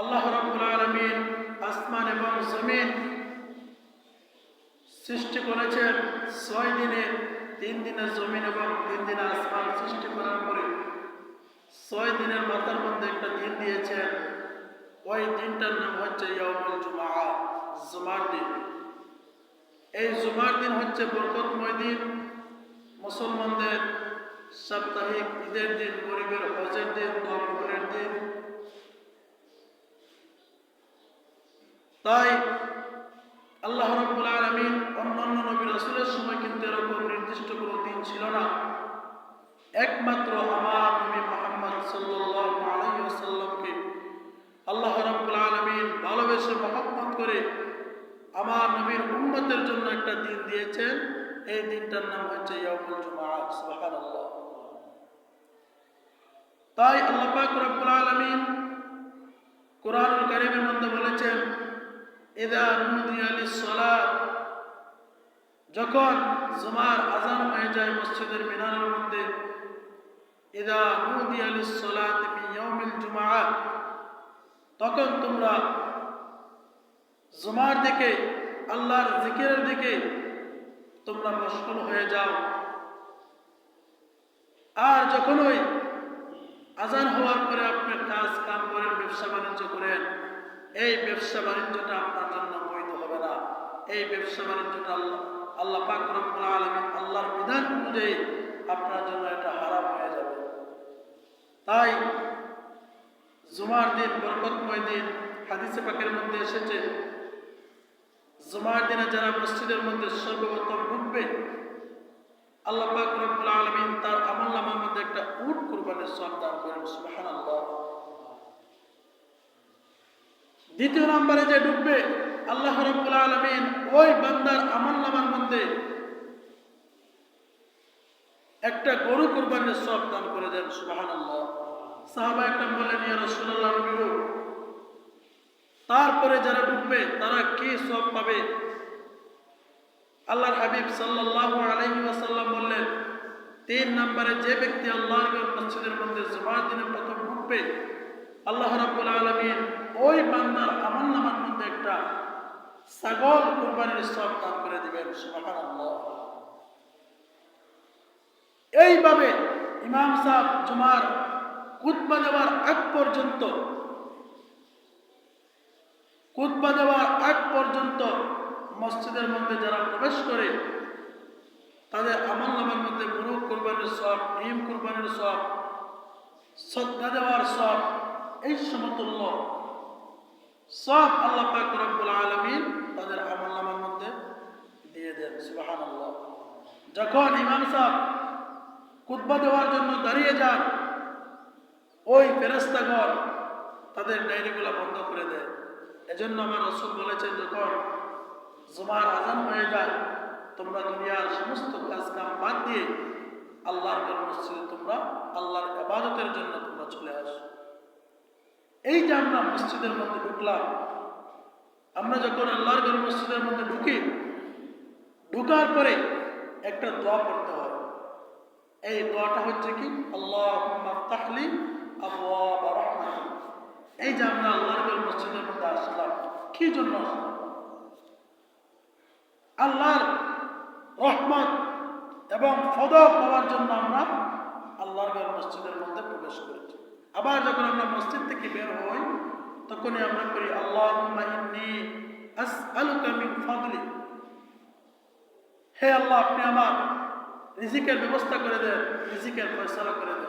আল্লাহ রাব্বুল আলামিন আসমান এবং জমিন সৃষ্টি করেছেন ছয় দিনে, তিন দিনে জমিন এবং তিন দিনে আসমান সৃষ্টি করার পরে ছয় দিনের মাথার মধ্যে একটা দিন দিয়েছেন ওই দিনটার নাম হচ্ছে ইয়ামুল জুমা জুমার দিন। এই জুমার দিন হচ্ছে বরকতময় দিন। মুসলমানদের সাপ্তাহিক ঈদের দিন, গরিবের হজের দিন ধর্মের দিন। তাই আল্লাহ রব্বুল আলমিন অন্যান্য নবী রাসূলের সময় কিন্তু এরকম নির্দিষ্ট কোনো দিন ছিল না। একমাত্র আমার নবী মোহাম্মদ সাল্লাল্লাহু আলাইহি ওয়াসাল্লামকে আল্লাহ রাব্বুল আলামিন ভালোবেসে মহব্বত করে আমার নবীর উম্মতের জন্য একটা দিন দিয়েছেন। এই দিনটার নাম হচ্ছে জুমআহ সুবহানাল্লাহ। তাই আল্লাহ পাক রব্বুল আলামিন কোরআনুল কারীমের মধ্যে বলেছেন নুদিয়া লিস-সালাত যখন জুমার আজান হয়ে যায় মসজিদের মিনারের মধ্যে, ইদা নুদিয়া লিস-সালাত মিন ইয়াউমিল জুমআহ তখন তোমরা জুমার দিকে, আল্লাহর জিকিরের দিকে তোমরা মশগুল হয়ে যাও। আর যখনই আজান হওয়ার পরে আপনি কাজ কাম করেন, ব্যবসা বাণিজ্য করেন এই ব্যবসা বাণিজ্যটা আপনার জন্য বৈধ হবে না। এই ব্যবসা বাণিজ্যটা আল্লাহ আল্লাহ পাক রব্বুল আল্লাহর বিধান অনুযায়ী আপনার জন্য এটা হারাম হয়ে যাবে। তাই জুমার দিন, বরকতময় দিন হাদিসে পাকের মধ্যে এসেছে, জুমার দিনে যারা মসজিদের মধ্যে সর্বপ্রথম ঢুকবে আল্লাহ পাক রব্বুল আলামিন তার আমল নামার মধ্যে একটা উট কুরবানির সব দান করেন সুবহানাল্লাহ। দ্বিতীয় নম্বরে যে ঢুকবে আল্লাহ রব্বুল আলামিন ওই বান্দার আমল নামার মধ্যে একটা গরু কুরবানির সব দান করে দেন, সুবহানাল্লাহ। সাহাবা একটা বললেন, ইয়া রাসূলুল্লাহ নবী তারপরে যারা ঢুকবে তারা কি সব পাবে? আল্লাহর হাবিব সাল্লাল্লাহু আলাইহি ওয়াসাল্লাম বললেন, তিন নম্বরে যে ব্যক্তি আল্লাহর মসজিদের মধ্যে জুমার দিনে প্রথম ঢুকবে আল্লাহ রাব্বুল আলামিন ওই বান্দার আমল নামার মধ্যে একটা ছাগল কুরবানির সব দান করে দিবেন এইভাবে ইমাম সাহেব জুমার কুতবা দেওয়ার আগ পর্যন্ত কুতবা দেওয়ার আগ পর্যন্ত মসজিদের মধ্যে যারা প্রবেশ করে, তাদের আমল নামের মধ্যে গরু কোরবানির সব ডিম কোরবানির সব সদ্গা দেওয়ার সব এই সমতুল্য, সব আল্লাহ পাক রব্বুল আলামিন তাদের আমল নামার মধ্যে দিয়ে দেন, সুবহানাল্লাহ। যখন ইমাম সাহেব কুতবা দেওয়ার জন্য দাঁড়িয়ে যান, ওই ফেরেস্তাগণ তাদের ডায়েরিগুলো বন্ধ করে দেয়। এজন্য আমার রসুল বলেছেন, যখন জুমার আজান হয়ে যায়, তোমরা দুনিয়ার সমস্ত কাজ কাম বাদ দিয়ে আল্লাহর মসজিদে তোমরা আল্লাহর ইবাদতের জন্য তোমরা চলে আসো এই যে আমরা মসজিদের মধ্যে ঢুকলাম, আমরা যখন আল্লাহর ঘর মসজিদের মধ্যে ঢুকি, ঢুকার পরে একটা দোয়া পড়তে হয়। এই দোয়াটা হচ্ছে কি? আল্লাহ তাহলি এই যে আমরা আল্লাহর ঘর মসজিদের মধ্যে আসলাম, কি জন্য? আল্লাহর রহমত এবং ফদক পাওয়ার জন্য আমরা আল্লাহর ঘর মসজিদের মধ্যে প্রবেশ করেছি। আবার যখন আমরা মসজিদ থেকে বের হই, তখনই আমরা করি আল্লাহ ফাদলি। হে আল্লাহ, আপনি আমার রিজিকের ব্যবস্থা করে দেন, রিজিকের ফয়সলা করে দেন।